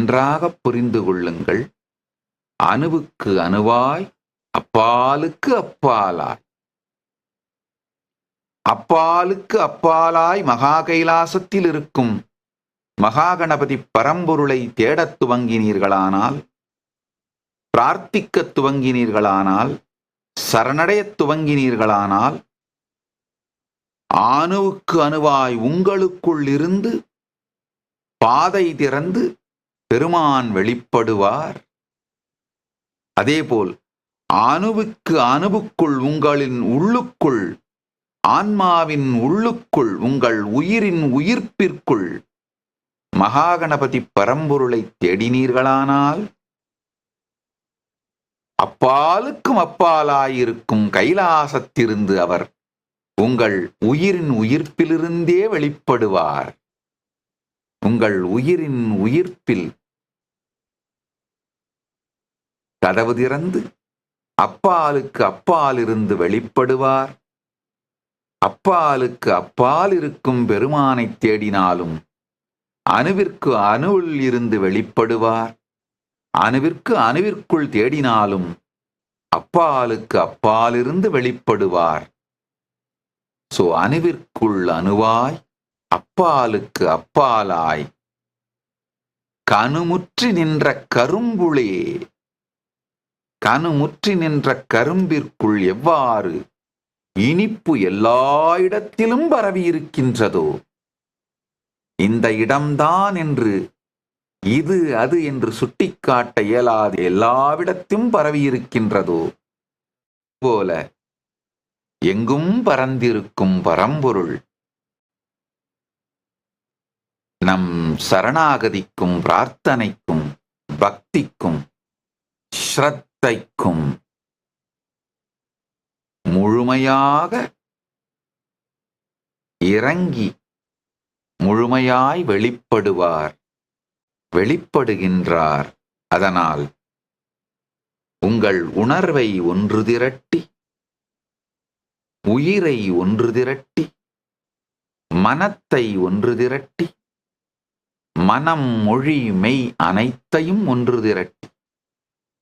நன்றாக புரிந்து கொள்ளுங்கள். அணுவுக்கு அணுவாய் அப்பாலுக்கு அப்பாலாய். அப்பாலுக்கு அப்பாலாய் மகா கைலாசத்தில் இருக்கும் மகாகணபதி பரம்பொருளை தேடத் துவங்கினீர்களானால் பிரார்த்திக்கத் துவங்கினீர்களானால் சரணடையத் துவங்கினீர்களானால் அணுவுக்கு அணுவாய் உங்களுக்குள் இருந்து பாதை திறந்து பெருமான் வெளிப்படுவார். அதேபோல் அணுவுக்கு அணுவுக்குள் உங்களின் உள்ளுக்குள் ஆன்மாவின் உள்ளுக்குள் உங்கள் உயிரின் உயிர்ப்பிற்குள் மகாகணபதி பரம்பொருளை தேடினீர்களானால் அப்பாலுக்கும் அப்பாலாயிருக்கும் கைலாசத்திருந்து அவர் உங்கள் உயிரின் உயிர்ப்பிலிருந்தே வெளிப்படுவார். உங்கள் உயிரின் உயிர்ப்பில் கதவு திறந்து அப்பாலுக்கு அப்பாலிருந்து வெளிப்படுவார். அப்பாலுக்கு அப்பால் இருக்கும் பெருமானை தேடினாலும் அணுவிற்கு அணுவில் இருந்து வெளிப்படுவார். அணுவிற்கு அணுவிற்குள் தேடினாலும் அப்பாலுக்கு அப்பாலிருந்து வெளிப்படுவார். சோ அணுவிற்குள் அணுவாய் அப்பாலுக்கு அப்பாலாய். கணுமுற்றி நின்ற கரும்புளே கணுமுற்றி நின்ற கரும்பிற்குள் எவ்வாறு இனிப்பு எல்லா இடத்திலும் பரவியிருக்கின்றதோ இந்த இடம்தான் என்று இது அது என்று சுட்டிக்காட்ட இயலாது எல்லாவிடத்தும் பரவியிருக்கின்றதோ போல எங்கும் பரந்திருக்கும் பரம்பொருள். நம் சரணாகதிக்கும் பிரார்த்தனைக்கும் பக்திக்கும் தைக்கும் முழுமையாக இறங்கி முழுமையாய் வெளிப்படுவார் வெளிப்படுகின்றார். அதனால் உங்கள் உணர்வை ஒன்று திரட்டி உயிரை ஒன்று திரட்டி மனத்தை ஒன்று திரட்டி மனம் மொழி மெய் அனைத்தையும் ஒன்று திரட்டி.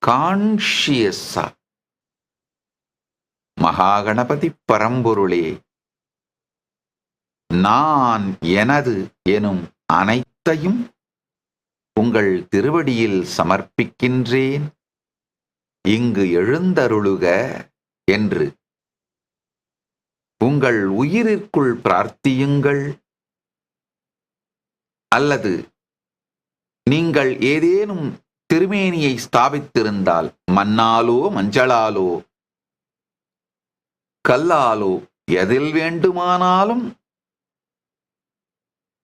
கான்ஷியஸா. மகாகணபதி பரம்பொருளே நான் எனது எனும் அனைத்தையும் உங்கள் திருவடியில் சமர்ப்பிக்கின்றேன். இங்கு எழுந்தருளுக என்று. உங்கள் உயிரிற்குள் பிரார்த்தியுங்கள். அல்லது நீங்கள் ஏதேனும் திருமேனியை ஸ்தாபித்திருந்தால் மண்ணாலோ மஞ்சளாலோ கல்லாலோ எதில் வேண்டுமானாலும்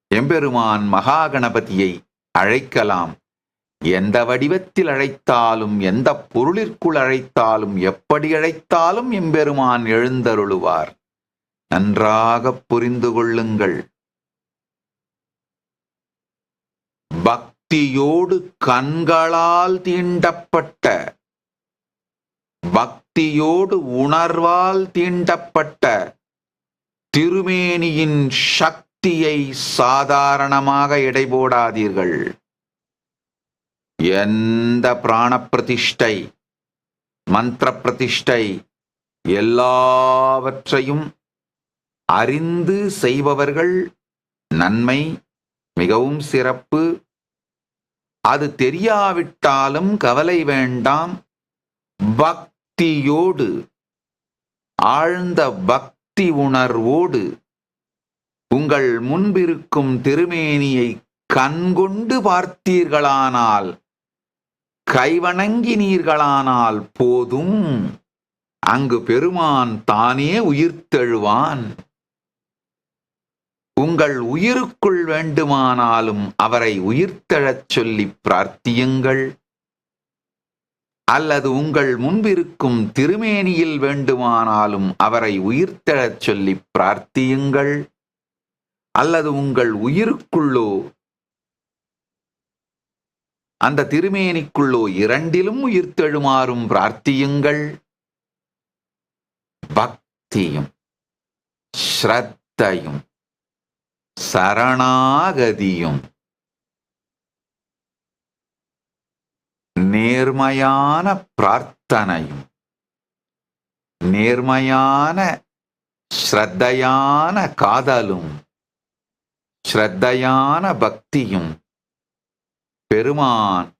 எம்பெருமான் மகாகணபதியை அழைக்கலாம். எந்த வடிவத்தில் அழைத்தாலும் எந்த பொருளிற்குள் அழைத்தாலும் எப்படி அழைத்தாலும் எம்பெருமான் எழுந்தருளுவார். நன்றாக புரிந்து கொள்ளுங்கள். பக்தியோடு கண்களால் தீண்டப்பட்ட பக்தியோடு உணர்வால் தீண்டப்பட்ட திருமேனியின் சக்தியை சாதாரணமாக எடை போடாதீர்கள் எந்த பிராண பிரதிஷ்டை மந்திர பிரதிஷ்டை எல்லாவற்றையும் அறிந்து செய்பவர்கள் நன்மை மிகவும் சிறப்பு. அது தெரியாவிட்டாலும் கவலை வேண்டாம். பக்தியோடு ஆழ்ந்த பக்தி உணர்வோடு உங்கள் முன்பிருக்கும் திருமேனியை கண்கொண்டு பார்த்தீர்களானால் கைவணங்கினீர்களானால் போதும். அங்கு பெருமான் தானே உயிர்த்தெழுவான். உங்கள் உயிருக்குள் வேண்டுமானாலும் அவரை உயிர்த்தெழச் சொல்லி பிரார்த்தியுங்கள். அல்லது உங்கள் முன்பிருக்கும் திருமேனியில் வேண்டுமானாலும் அவரை உயிர்த்தெழச் சொல்லி பிரார்த்தியுங்கள். அல்லது உங்கள் உயிருக்குள்ளோ அந்த திருமேனிக்குள்ளோ இரண்டிலும் உயிர்த்தெழுமாறும் பிரார்த்தியுங்கள். பக்தியும் ஸ்ரத்தையும் சரணாகதியும். நேர்மையான பிரார்த்தனையும். நேர்மையான ஸ்ரத்தையான காதலும். ஸ்ரத்தையான பக்தியும். பெருமான்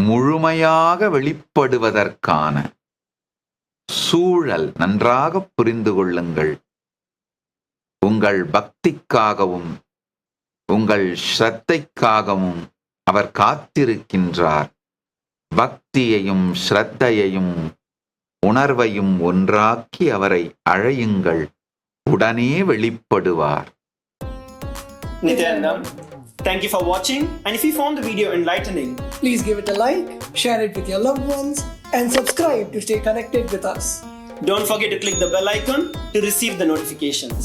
முழுமையாக வெளிப்படுவதற்கான சூழல் நன்றாக புரிந்து கொள்ளுங்கள். உங்கள் பக்திக்காகவும் உங்கள் ஸ்ரத்தைக்காகவும் அவர் காத்திருக்கின்றார் பக்தியையும் ஸ்ரத்தையையும் உணர்வையும் ஒன்றாக்கி அவரை அழையுங்கள் உடனே வெளிப்படுவார் Nityanandam, thank you for watching. And if you found the video enlightening, Please give it a like, share it with your loved ones, and subscribe to stay connected with us. don't forget to click the bell icon to receive the notifications.